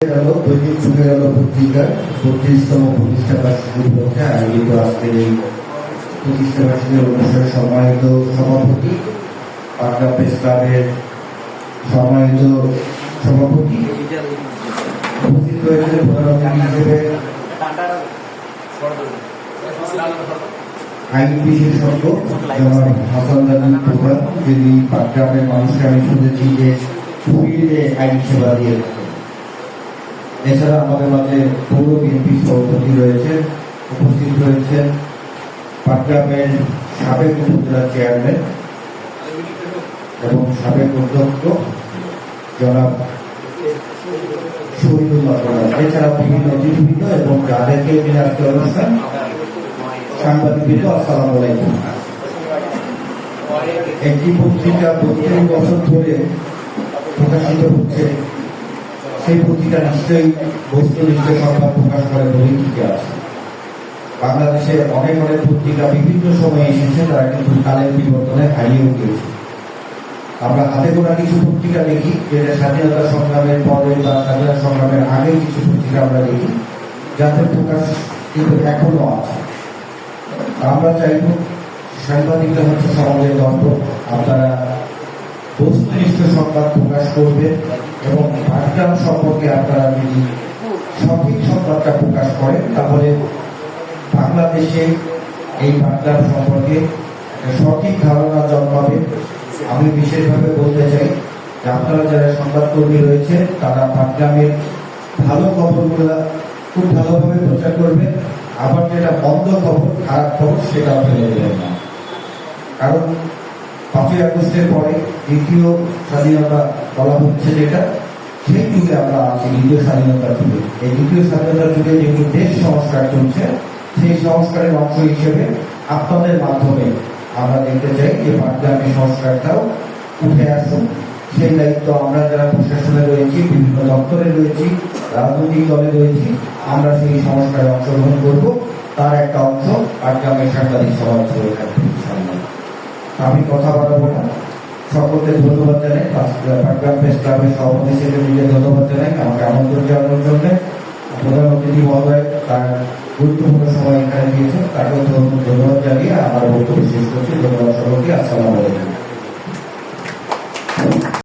গেল, দৈনিক যুগে গেল পত্রিকার বত্রিশতম প্রতিষ্ঠা বার্ষিকী উপলক্ষে আয়োজিত আজকের এই প্রতিষ্ঠা বার্ষিকীর অনুষ্ঠানে সম্মানিত সভাপতি পাটনা প্রেস ক্লাবের সম্মানিত সভাপতি উপস্থিত রয়েছেন প্রধান অতিথি হিসেবে। আইন বিশেষজ্ঞ জনাব হাসান দাদি প্রধান, যিনি পাটগ্রামের মানুষকে আমি শুনেছি যে ফিল্ডে আইন সেবা দিয়ে এছাড়া আমাদের মাঝে পৌর বিএনপি সভাপতি রয়েছেন, উপস্থিত রয়েছেন পাটগ্রামের সাবেক উপজেলা চেয়ারম্যান এবং সাবেক অধ্যক্ষ জনাব শহীদুল্লাহ এছাড়া বিভিন্ন অতিথিবৃন্দ এবং যাদেরকে নিয়ে আজকে অনুষ্ঠান সাংবাদিকবৃন্দ, আসসালাম আলাইকুম। একটি পত্রিকা প্রত্যেক বছর ধরে প্রকাশিত হচ্ছে সেই পত্রিকা নিশ্চয়ই বস্তুনিষ্ঠ সংবাদ প্রকাশ করে টিকে আছে বাংলাদেশে অনেক অনেক পত্রিকা বিভিন্ন সময়ে এসেছে, তারা কিন্তু কালের বিবর্তনে হারিয়ে উঠেছে আমরা হাতে গোনা কিছু পত্রিকা দেখি, যেটা স্বাধীনতা সংগ্রামের পরে বা স্বাধীনতা সংগ্রামের আগে কিছু পত্রিকা আমরা দেখি, যাতে প্রকাশ কিন্তু এখনও আছে। আমরা চাইব সাংবাদিকরা হচ্ছে সমাজের দর্পণ। আপনারা বস্তুনিষ্ঠ সংবাদ প্রকাশ করবেন এবং পাঠগ্রাম সম্পর্কে আপনারা যদি সঠিক সংবাদটা প্রকাশ করেন, তাহলে বাংলাদেশে এই পাঠগ্রাম সম্পর্কে সঠিক ধারণা জন্মাবে। আমি বিশেষভাবে বলতে চাই যে আপনারা যারা সংবাদকর্মী রয়েছেন, তারা পাঠগ্রামের ভালো খবরগুলো খুব ভালোভাবে প্রচার করবেন। আবার যেটা বন্ধ খবর, খারাপ খবর, সেটাও ফেলে দেবেন না। কারণ পাঁচই আগস্টের পরে দ্বিতীয় স্বাধীনতা বলা হচ্ছে যেটা, সেই যুগে আমরা আছি দ্বিতীয় স্বাধীনতার যুগে। এই দ্বিতীয় স্বাধীনতার যুগে যেগুলো দেশ সংস্কার চলছে, সেই সংস্কারের অংশ হিসেবে আপনাদের মাধ্যমে আমরা দেখতে চাই যে পাঠগ্রামের সংস্কারটাও উঠে আসুন সেই দায়িত্ব আমরা যারা প্রশাসনে রয়েছি, বিভিন্ন দপ্তরে রয়েছি, রাজনৈতিক দলে রয়েছি, আমরা সেই সংস্কারে অংশগ্রহণ করব। তার একটা অংশ পাঠগ্রামের সাংবাদিক সভা হিসেবে থাকবে। আমি কথা বাড়াবো না। সকলকে ধন্যবাদ জানাই। পাটগ্রাম প্রেস ক্লাবের সভাপতি সেক্রেটারিকে ধন্যবাদ জানাই। আমাকে আমন্ত্রণ জানানোর জন্য প্রধান অতিথি মহোদয় তার গুরুত্বপূর্ণ সময় এখানে দিয়েছেন। তাকেও ধন্যবাদ জানিয়ে আমার বক্তব্য